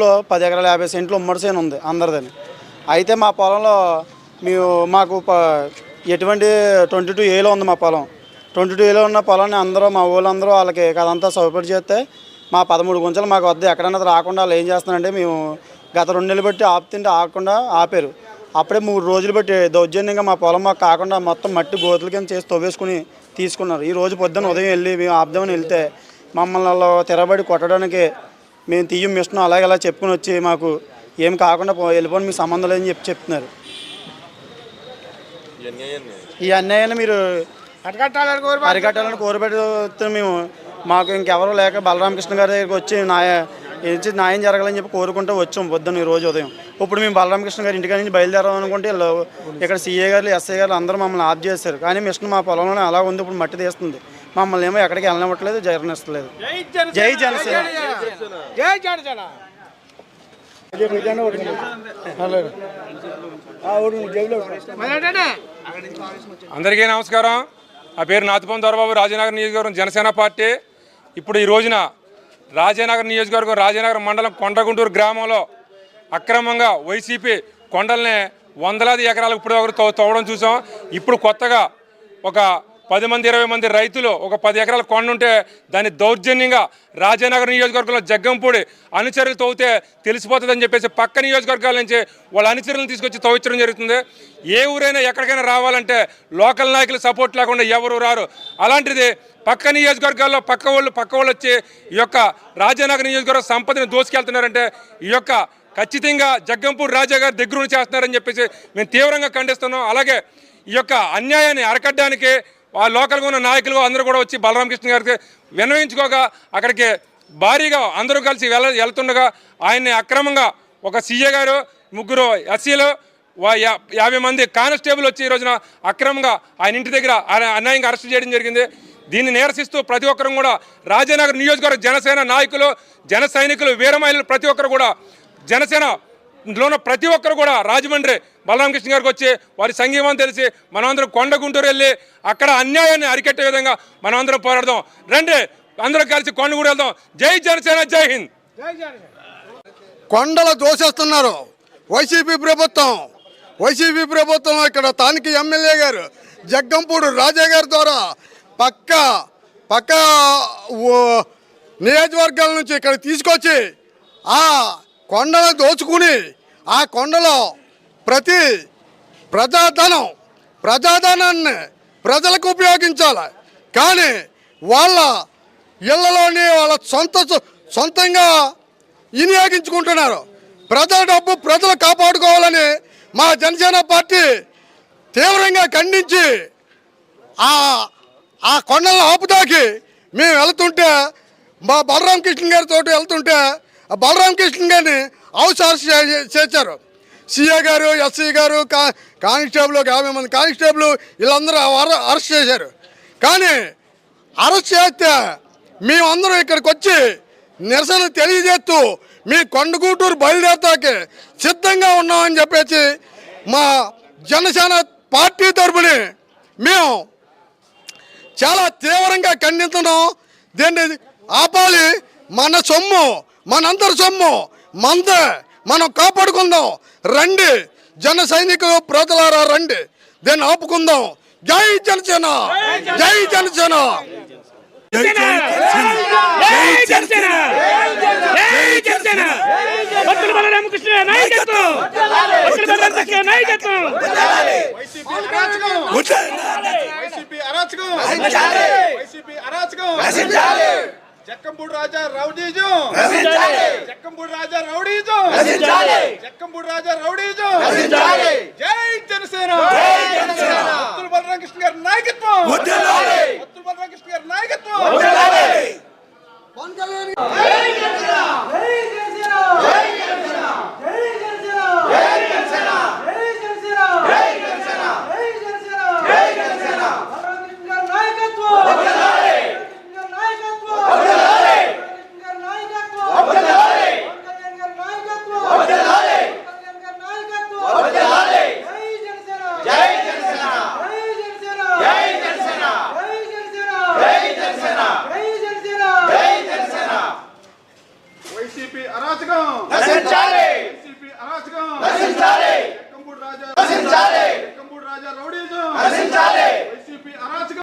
లో పది ఎకరాల యాభై సెంట్లు ఉమ్మడి సేను ఉంది అందరిదని. అయితే మా పొలంలో మేము మాకు ప- ఎటువంటి ట్వంటీ టూ ఏలో ఉంది మా పొలం. ట్వంటీ టూ ఏలో ఉన్న పొలాన్ని అందరూ మా ఊళ్ళందరూ వాళ్ళకి అదంతా సౌకర్యం చేస్తే మా పదమూడు గుంజలు మాకు వద్ద. ఎక్కడన్నా రాకుండా వాళ్ళు ఏం చేస్తున్నారంటే మేము గత రెండు నెలలు బట్టి ఆపుతుంటే ఆగకుండా ఆపారు. అప్పుడే మూడు రోజులు బట్టి దౌర్జన్యంగా మా పొలం మాకు కాకుండా మొత్తం మట్టి గోతుల కింద చేసి తవ్వేసుకుని తీసుకున్నారు. ఈ రోజు పొద్దున్న ఉదయం వెళ్ళి మేము ఆపుదామని వెళ్తే మమ్మల్ని వాళ్ళు తిరబడి కొట్టడానికి మేము తీయం మిషన్ అలాగే అలా చెప్పుకుని వచ్చి మాకు ఏం కాకుండా వెళ్ళిపోండి మీకు సంబంధం లేదని చెప్పి చెప్తున్నారు. ఈ అన్యాయాన్ని? మీరు అడగట్టాలని కోరు అరికట్టాలని కోరబెడితే మేము మాకు ఇంకెవరూ లేక బలరామకృష్ణ గారి దగ్గరికి వచ్చి న్యాయ ఏంచి న్యాయం జరగాలని చెప్పి కోరుకుంటూ వచ్చాం పొద్దున్న ఈ రోజు ఉదయం. ఇప్పుడు మేము బలరామకృష్ణ గారి ఇంటికాడ నుంచి బయలుదేరాం అనుకుంటే వీళ్ళు ఇక్కడ సీఏ గారు ఎస్ఐ గారు అందరూ మమ్మల్ని ఆఫ్ చేశారు. కానీ మిషన్ మా పొలంలోనే అలా ఉంది ఇప్పుడు మట్టి తీస్తుంది. మమ్మల్ని ఏమో ఎక్కడికి వెళ్ళనివ్వట్లేదు జరగనిస్తలేదు జై జనసేన! జై జనసేన. అందరికీ నమస్కారం. నా పేరు నాతిపం దొరబాబు రాజనగర్ నియోజకవర్గం జనసేన పార్టీ. ఇప్పుడు ఈ రోజున రాజనగర్ నియోజకవర్గం రాజనగర్ మండలం కొండగుంటూరు గ్రామంలో అక్రమంగా వైసీపీ కొండల్ని వందలాది ఎకరాలకు ఇప్పుడు ఒకరు తవ్వ- తవ్వడం చూసాం. ఇప్పుడు కొత్తగా ఒక పది మంది ఇరవై మంది రైతులు ఒక పది ఎకరాల కొండ ఉంటే దాన్ని దౌర్జన్యంగా రాజానగర్ నియోజకవర్గంలో జగ్గంపూడి అనుచరులు తవ్వితే తెలిసిపోతుందని చెప్పేసి పక్క నియోజకవర్గాల నుంచి వాళ్ళ అనుచరులను తీసుకొచ్చి తవ్వించడం జరుగుతుంది. ఏ ఊరైనా ఎక్కడికైనా రావాలంటే లోకల్ నాయకులు సపోర్ట్ లేకుండా ఎవరు రారు. అలాంటిది పక్క నియోజకవర్గాల్లో పక్క వాళ్ళు పక్క వాళ్ళు వచ్చి ఈ యొక్క రాజనగర్ నియోజకవర్గ సంపదని దోసుకెళ్తున్నారంటే ఈ యొక్క ఖచ్చితంగా జగ్గంపూడి రాజా గారు దగ్గర చేస్తున్నారని చెప్పేసి మేము తీవ్రంగా ఖండిస్తున్నాం. అలాగే ఈ యొక్క అన్యాయాన్ని అరకడ్డానికి ఆ లోకల్గా ఉన్న నాయకులు అందరూ కూడా వచ్చి బలరామకృష్ణ గారికి విన్నవించుకోగా అక్కడికి భారీగా అందరూ కలిసి వెళ్ళ వెళ్తుండగా ఆయన్ని అక్రమంగా ఒక సీఏ గారు ముగ్గురు ఎస్సీలు యా- యాభై మంది కానిస్టేబుల్ వచ్చి ఈ రోజున అక్రమంగా ఆయన ఇంటి దగ్గర ఆయన అన్యాయంగా అరెస్ట్ చేయడం జరిగింది. దీన్ని నిరసిస్తూ ప్రతి ఒక్కరూ కూడా రాజానగర్ నియోజకవర్గ జనసేన నాయకులు జన సైనికులు వీరమహిళలు ప్రతి ఒక్కరు కూడా జనసేన లోన ప్రతి ఒక్కరు కూడా రాజమండ్రి బలరామకృష్ణ గారికి వచ్చి వారి సంఘీవం తెలిసి మనమందరం కొండ గుంటూరు వెళ్ళి అక్కడ అన్యాయాన్ని అరికట్టే విధంగా మనమందరం పోరాడదాం. రండి అందరం కలిసి కొండగూడు వెళ్దాం. జై జనసేన జై హింద్. కొండలు దోసేస్తున్నారు. వైసీపీ ప్రభుత్వం వైసీపీ ప్రభుత్వం ఇక్కడ స్థానిక ఎమ్మెల్యే గారు జగ్గంపూడు రాజా గారి ద్వారా పక్క పక్క నియోజకవర్గాల నుంచి ఇక్కడ తీసుకొచ్చి ఆ కొండలు దోచుకుని ఆ కొండలో ప్రతి ప్రజాధనం ప్రజాధనాన్ని ప్రజలకు ఉపయోగించాలి. కానీ వాళ్ళ ఇళ్ళలోనే వాళ్ళ సొంత సొంతంగా వినియోగించుకుంటున్నారు. ప్రజల డబ్బు ప్రజలు కాపాడుకోవాలని మా జనసేన పార్టీ తీవ్రంగా ఖండించి ఆ ఆ కొండలను ఆపుదాకి మేము వెళ్తుంటే మా బలరామకృష్ణ గారితో వెళ్తుంటే బలరామకృష్ణ కృష్ణ గారిని హౌస్ అరెస్ట్ చే- చేశారు సిఏ గారు ఎస్సీ గారు కా కానిస్టేబుల్ ఒక యాభై మంది కానిస్టేబుల్ వీళ్ళందరూ అరెస్ట్ చేశారు. కానీ అరెస్ట్ చేస్తే మేమందరం ఇక్కడికి వచ్చి నిరసన తెలియజేస్తూ మీ కొండగూటూరు బయలుదేరతాకి సిద్ధంగా ఉన్నామని చెప్పేసి మా జనసేన పార్టీ తరపుని మేము చాలా తీవ్రంగా ఖండిస్తున్నాం దీన్ని ఆపాలి. మన సొమ్ము మనందరి సొమ్ము. మందే. మనం కాపాడుకుందాం. రండి. జన సైనికులు ప్రజలారా రండి. దీన్ని ఆపుకుందాం. జై జనసేన. జై జనసేన. జై జనసేన. జై జనసేన. భక్తుల బలరామకృష్ణ నాయకత్వం. భక్తుల బలరామకృష్ణ నాయకత్వం. వైసీపీ అరాచకం. వైసీపీ అరాచకం. Jakkampudi Raja rowdyism. Jakkampudi Raja rowdyism. Jakkampudi Raja rowdyism. జై జనసేన. భక్తుల బలరామకృష్ణ గారి నాయకత్వం. వైసీపీ అరాచకం. నశించాలి. వైసీపీ అరాచకం. నశించాలి. ఎక్కంపూడి రాజా. నశించాలి. ఎక్కంపూడి రాజా రౌడీజం. నశించాలి.